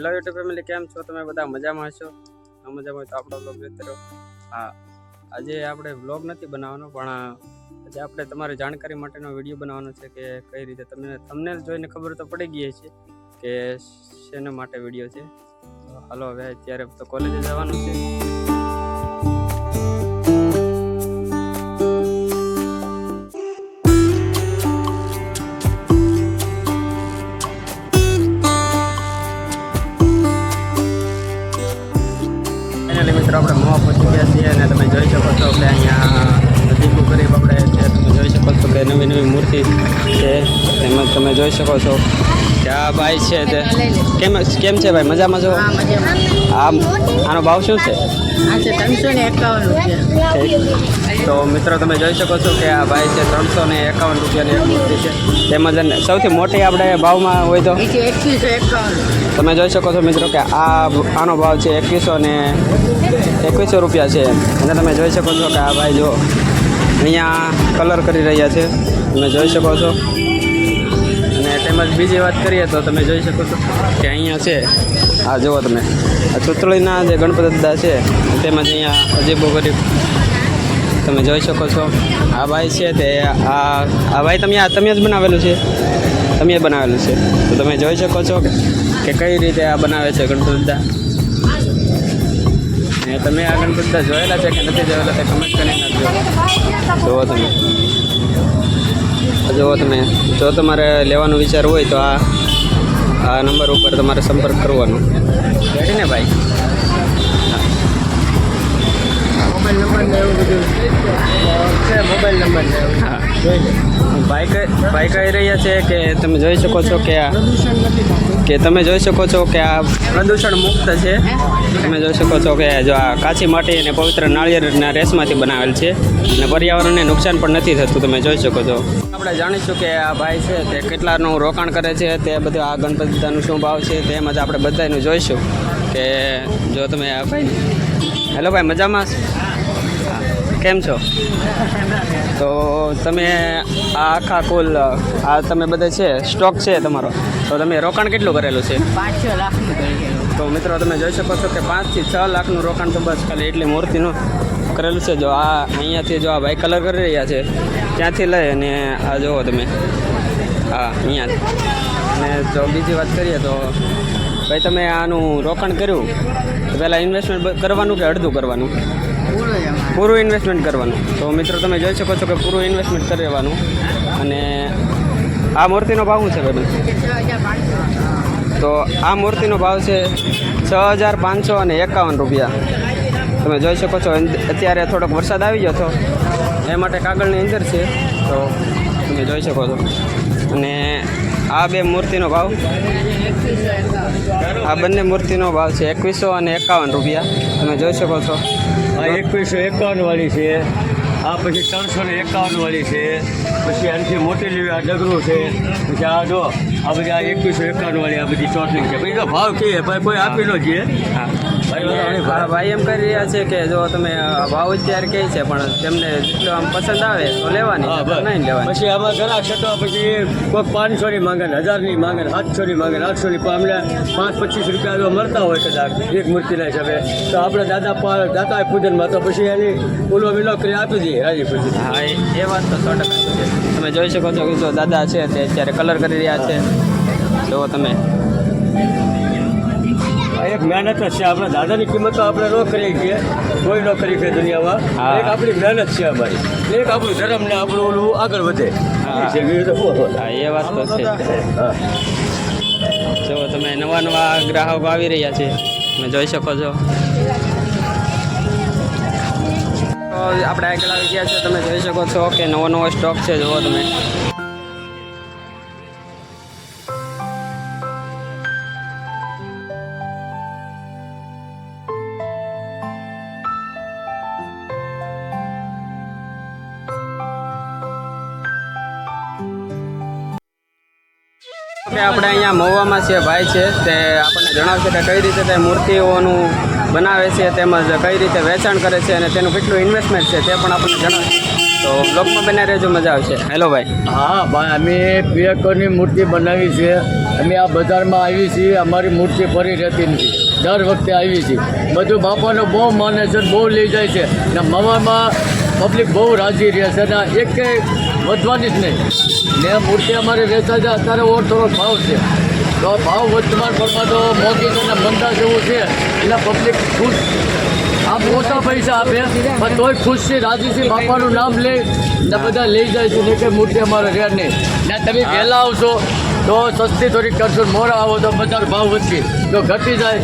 Hello YouTube family, કેમ છો? તમે બધા મજામાં હશો? ન મજામાં હોય તો આપણો બ્લોગ મિત્રો હા, આજે આપણે બ્લોગ નથી બનાવવાનો, પણ આજે આપણે તમારી જાણકારી માટેનો વીડિયો બનાવવાનો છે કે કઈ રીતે તમને તમને જોઈને ખબર તો પડી ગઈ છે કે શેના માટે વીડિયો છે. હાલો, હવે અત્યારે તો કોલેજે જવાનું છે. મિત્રો, આપણે મોવા પહોંચી ગયા છીએ અને તમે જોઈ શકો છો કે અહીંયા નજીક ગરીબ આપણે તમે જોઈ શકો છો કે નવી નવી મૂર્તિ છે. તેમજ તમે જોઈ શકો છો આ ભાઈ છે તે. કેમ કેમ છે ભાઈ? મજામાં છો? આ આનો ભાવ શું છે. તો મિત્રો તમે જોઈ શકો છો કે આ ભાઈ છે ત્રણસો ને એકાવન રૂપિયાની એક મૂર્તિ છે. તેમજ સૌથી મોટી આપણે ભાવમાં હોય તો? તમે જોઈ શકો છો મિત્રો કે આ આનો ભાવ છે એકવીસો ને એકવીસો રૂપિયા છે. અને તમે જોઈ શકો છો કે આ ભાઈ જો અહીંયા કલર કરી રહ્યા છે. તમે જોઈ શકો છો. તેમજ બીજી વાત કરીએ તો તમે જોઈ શકો છો કે અહીંયા છે, આ જુઓ તમે, આ ચૂંટણીના જે ગણપતિ દાદા છે તેમજ અહીંયા અજીબો ગરીબ. તમે જોઈ શકો છો, આ ભાઈ છે તે, આ આ ભાઈ તમે આ, તમે જ બનાવેલું છે, તમે બનાવેલું છે. તો તમે જોઈ શકો છો કે કઈ રીતે આ બનાવે છે ગણપતિ દાદા. ને તમે આ ગણપતિ દાદા જોયેલા છે કે નથી જોયેલા તે કમેન્ટ કરીને નાખજો જુઓ તમે. જુઓ તમે જો તમારે લેવાનો વિચાર હોય તો આ આ નંબર ઉપર તમારે સંપર્ક કરવાનો. રેડી ને ભાઈ? મોબાઈલ નંબર ને એવું બધું. છે મોબાઈલ નંબર ને એવું. હા. જોઈ લે. ભાઈ ભાઈ કહી રહ્યા છે કે તમે જોઈ શકો છો કે આ કે તમે જોઈ શકો છો કે આ પ્રદૂષણ મુક્ત છે. તમે જોઈ શકો છો કે જો આ કાચી માટી અને પવિત્ર નાળિયેરના રેસમાંથી બનાવેલ છે અને પર્યાવરણને નુકસાન પણ નથી થતું, તમે જોઈ શકો છો. આપણે જાણીશું કે આ ભાઈ છે તે કેટલાનું રોકાણ કરે છે, તે બધું આ ગણપતિ દાદાનું શું ભાવ છે તેમજ આપણે બધાનું જોઈશું કે જો તમે આ ભાઈ હેલો ભાઈ, મજામાં? કેમ છો? તો તમે આ આખા કુલ આ તમે બધે છે સ્ટોક છે તમારો. તો તમે રોકાણ કેટલું કરેલું છે? પાંચ છ. લાખનું તો મિત્રો તમે જોઈ શકો છો કે પાંચથી છ લાખનું રોકાણ તો બસ ખાલી એટલી મૂર્તિનું કરેલું છે. જો આ અહીંયાથી જો આ ભાઈ કલર કરી રહ્યા છે ત્યાંથી લઈ અને આ જુઓ તમે. હા અહીંયા અને જો બીજી વાત કરીએ તો ભાઈ, તમે આનું રોકાણ કર્યું? પહેલાં ઇન્વેસ્ટમેન્ટ કરવાનું કે અડધું કરવાનું? પૂરો ઇન્વેસ્ટમેન્ટ કરવાનું. તો મિત્રો, તમે જોઈ શકો છો કે પૂરું ઇન્વેસ્ટમેન્ટ કરવાનું અને આ મૂર્તિનો ભાવ શું છે ભાઈ? છ તો આ મૂર્તિનો ભાવ છે છ હજાર પાંચસો અને એકાવન રૂપિયા. તમે જોઈ શકો છો અત્યારે થોડોક વરસાદ આવી ગયો હતો. એ માટે કાગળની અંદર છે. તો તમે જોઈ શકો છો. અને આ બે મૂર્તિનો ભાવ આ બંને મૂર્તિનો ભાવ છે એકવીસો અને એકાવન રૂપિયા. તમે જોઈ શકો છો. આ એકવીસો એકાવન વાળી છે. આ પછી ત્રણસો ને એકાવન વાળી છે. પછી આનાથી મોટી લેવી આ ડગરું છે. પછી આ જો, આ બધી આ એકવીસો એકાવન વાળી આ બધી ચોટલી છે. પછી ભાવ કે ભાઈ કોઈ આપી નો જઈએ હા ભાઈ ભાઈ એમ કરી રહ્યા છે કે જો તમે ભાવ અત્યારે કહે છે પણ તેમને જેટલો આમ પસંદ આવે તો લેવાની નહીં લેવાની. પછી આમાં ઘણા શર્ટો પછી કોઈ પાંચસો ની માંગે ને હજારની માંગે સાતસો ની માંગે આઠસો ની અમને પાંચ પચીસ રૂપિયા જો મળતા હોય કદાચ એક મૂર્તિના હિસાબે. તો આપણે દાદા દાતા પૂજનમાં તો પછી એની ઓલો વિલો કરી આપી દઈએ રાજી પૂજન. હા એ એ વાત તો સો ટકા તમે જોઈ શકો છો કે જો દાદા છે તે અત્યારે કલર કરી રહ્યા છે. જુઓ તમે. આ એક મહેનત જ છે આપણા. દાદાની કિંમત તો આપણે ન કરી છીએ. કોઈ ન કરી શકે દુનિયામાં. એક આપણી મહેનત છે અમારી. એક આપણું ધર્મ ને આપણું ઓલું આગળ વધે. એ વાત તો છે જો. તમે નવા નવા ગ્રાહકો આવી રહ્યા છે તમે જોઈ શકો છો. આપણે આગળ આવી ગયા છે તમે જોઈ શકો છો કે નવો નવો સ્ટોક છે જુઓ તમે. કે આપણે અહીંયા મહુવામાં છે, ભાઈ છે, તે આપણને જણાવશે કે કઈ રીતે તે મૂર્તિઓનું બનાવે છે, તેમજ કઈ રીતે વેચાણ કરે છે અને તેનું કેટલું ઇન્વેસ્ટમેન્ટ છે તે પણ આપણને જણાવશે. તો બ્લોગમાં બને રહેજો, મજા આવશે. હેલો ભાઈ. હા, ભાઈ, અમે પિયકોની મૂર્તિ બનાવી છે. અમે આ બજારમાં આવી છીએ, અમારી મૂર્તિ ફરી રહેતી નથી. દર વખતે આવી છીએ. બધું બાપાનો બહુ માને છે બહુ લઈ જાય છે. ને મવામાં પબ્લિક બહુ રાજી રહે છે અને એક વધવાની જ નહીં. ને મૂર્તિ અમારે વેચાય છે અત્યારે ઓર થોડો ભાવ છે. તો ભાવ વર્તમાન પરમાં તો મોંઘી છે ને મંદા જેવું છે એટલે પબ્લિક ખુશ. આપ ઓછા પૈસા આપે પણ તોય ખુશ છે રાજી છે બાપાનું નામ લે ને બધા લઈ જાય છે ને કે મૂર્તિ અમારે રહે નહીં. ને તમે વહેલા આવશો તો સસ્તી થોડીક કરશો મોડા આવો તો બજાર ભાવ વધશે. જો ઘટી જાય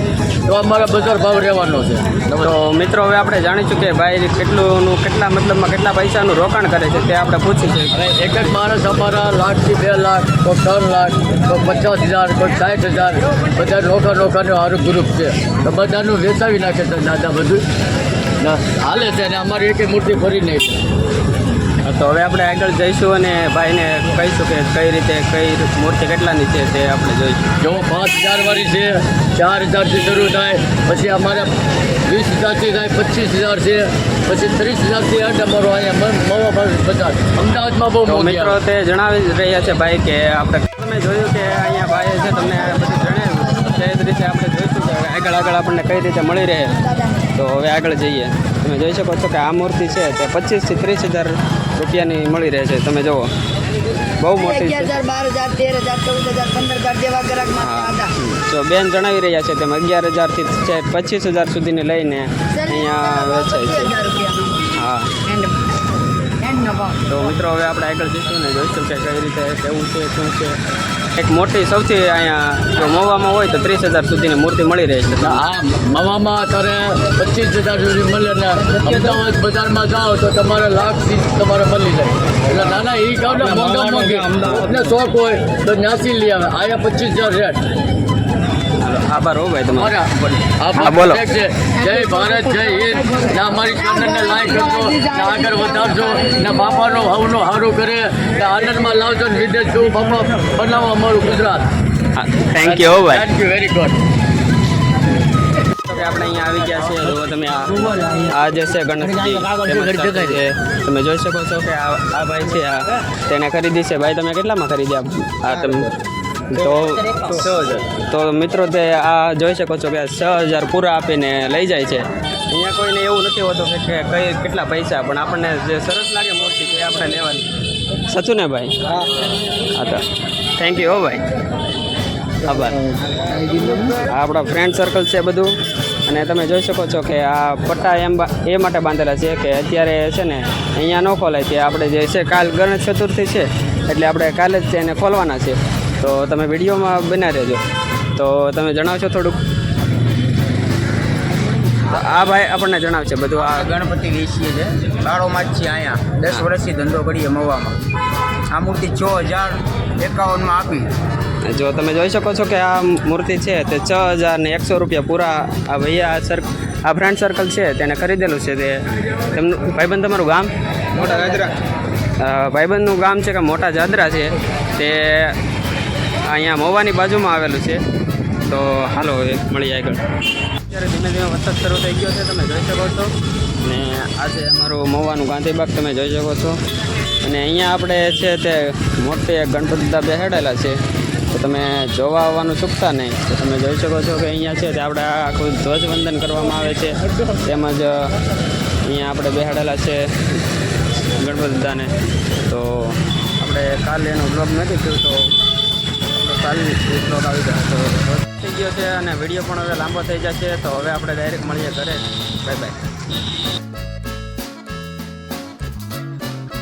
તો અમારા બજાર ભાવ રહેવાનો છે. તો મિત્રો હવે આપણે જાણીશું કે ભાઈ કેટલુંનું કેટલા મતલબમાં કેટલા પૈસાનું રોકાણ કરે છે તે આપણે પૂછીશું. એક એક માણસ અમારા લાખથી બે લાખ કોઈ ત્રણ લાખ કોઈ પચાસ હજાર કોઈ સાઠ હજાર બધા નોખા નોખાનું સારું ગ્રુપ છે. તો બધાનું વેચાવી નાખે છે દાદા બધું. હાલે છે અને અમારી એકે મૂર્તિ ફરી નહીં. તો હવે આપણે આગળ જઈશું અને ભાઈને કહીશું કે કઈ રીતે કઈ મૂર્તિ કેટલાની છે તે આપણે જોઈશું. જો પાંચ હજાર વાળી છે ચાર હજારથી શરૂ થાય પછી અમારે વીસ હજારથી થાય પચીસ હજાર છે પછી ત્રીસ હજારથી આઠ અમારો અહીંયા પચાસ અમદાવાદમાં બહુ મિત્રો તે જણાવી રહ્યા છે ભાઈ કે આપણે તમે જોયું કે અહીંયા ભાઈ છે તમને બધું જણાવ્યું તે જ રીતે આપણે જોઈશું કે આગળ આગળ આપણને કઈ રીતે મળી રહે. તો હવે આગળ જઈએ. તમે જોઈ શકો છો કે આ મૂર્તિ છે તે પચીસથી ત્રીસ હજાર રૂપિયાની મળી રહે છે. તમે જુઓ. બહુ મોટી જો બેન જણાવી રહ્યા છે તેમ અગિયાર હજારથી છે પચીસ હજાર સુધીની લઈને અહીંયા વેચાય છે. હા. તો મિત્રો હવે આપણે આગળ જઈશું ને જોઈશું કે કઈ રીતે કેવું છે શું છે. એક મોટી સૌથી અહીંયા જો મોવામાં હોય તો ત્રીસ હજાર સુધીની મૂર્તિ મળી રહે છે. હા, મવામાં અત્યારે પચીસ હજાર સુધી મળે ને અમદાવાદ બજારમાં જાઓ તો તમારે લાખ ચીજ તમારે મળી જાય. એટલે નાના એ ગામ મોંઘા, મોંઘી. શોખ હોય તો ન્યાસી લઈ આવે. આયા પચીસ હજાર રેટ આભાર હો ભાઈ તમારો. હા, બોલો. જય ભારત જય હિન્દ. ને અમારી ચેનલને લાઈક કરજો ને આગળ વધારજો ને બાપાનો હવનો સારું કરે. ને આનંદમાં લાવજો ને વિદેશ જેવું બાપા બનાવો અમારું ગુજરાત. થેન્ક યુ હો ભાઈ. થેન્ક યુ વેરી ગુડ આપણે અહીંયા આવી ગયા છે જો તમે આ જે છે ગણેશજી છે. તમે જોઈ શકો છો કે આ આ ભાઈ છે આ તેને ખરીદી છે. ભાઈ તમે કેટલામાં ખરીદ્યા? આ તમે તો તો મિત્રો તે આ જોઈ શકો છો કે છ હજાર પૂરા આપીને લઈ જાય છે. અહીંયા કોઈને એવું નથી હોતું કે કઈ કેટલા પૈસા, પણ આપણને જે સરસ લાગે મૂર્તિ તે આપણે લેવાની. સાચું ને ભાઈ? હા તો થેન્ક યુ હો ભાઈ. આભાર. આપણા ફ્રેન્ડ સર્કલ છે બધું. અને તમે જોઈ શકો છો કે આ પટ્ટા એમ એ માટે બાંધેલા છે કે અત્યારે છે ને અહીંયા ન ખોલાય. છે આપણે જે છે કાલ ગણેશ ચતુર્થી છે, એટલે આપણે કાલે જ એને ખોલવાના છે. તો તમે વિડીયોમાં બના રહેજો. તો તમે જણાવશો થોડુંક? તો આ ભાઈ આપણને જણાવશે બધું. આ ગણપતિ વેચીએ છે. કાળોમાં જ છે અહીંયા. દસ વર્ષથી ધંધો કરીએ મવામાં આ મૂર્તિ છ હજાર એકાવનમાં આપી. જો તમે જોઈ શકો છો કે આ મૂર્તિ છે તે છ હજાર ને એકસો રૂપિયા પૂરા આ ભૈયા આ સર આ ફ્રેન્ડ સર્કલ છે તેને ખરીદેલું છે તે. તેમનું ભાઈબંધ તમારું ગામ? મોટા જાદરા. ભાઈબંધનું ગામ છે કે મોટા જાદરા છે તે અહીંયા મોવાની બાજુમાં આવેલું છે. તો હાલો એક મળી આગળ. અત્યારે ધીમે ધીમે વરસાદ શરૂ થઈ ગયો છે, તમે જોઈ શકો છો. અને આ છે અમારું મોવાનું ગાંધીબાગ, તમે જોઈ શકો છો. અને અહીંયા આપણે છે તે મોટી એક ગણપતિ દાદા બેસાડેલા છે. તો તમે જોવા આવવાનું ચૂકતા નહીં. તો તમે જોઈ શકો છો કે અહીંયા છે તે આપણે આખું ધ્વજવંદન કરવામાં આવે છે. તેમજ અહીંયા આપણે બેહાડેલા છે ગણપતિ દાદાને તો આપણે કાલે એનો બ્લોગ નથી થયું તો કાલે બ્લોગ આવી જાય થઈ ગયો છે અને વીડિયો પણ હવે લાંબો થઈ જશે તો હવે આપણે ડાયરેક્ટ મળીએ ઘરે. Bye bye